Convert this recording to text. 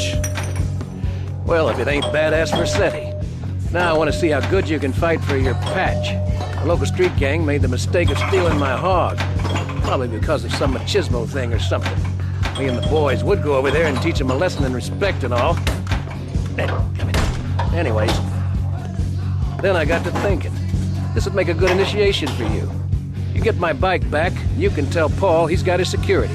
patch. Well, if it ain't badass Versetti. Now I want to see how good you can fight for your patch. The local street gang made the mistake of stealing my hog. Probably because of some machismo thing or something. Me and the boys would go over there and teach them a lesson in respect and all. Eh. Anyways, then I got to thinking. This would make a good initiation for you. You get my bike back, you can tell Paul he's got his security.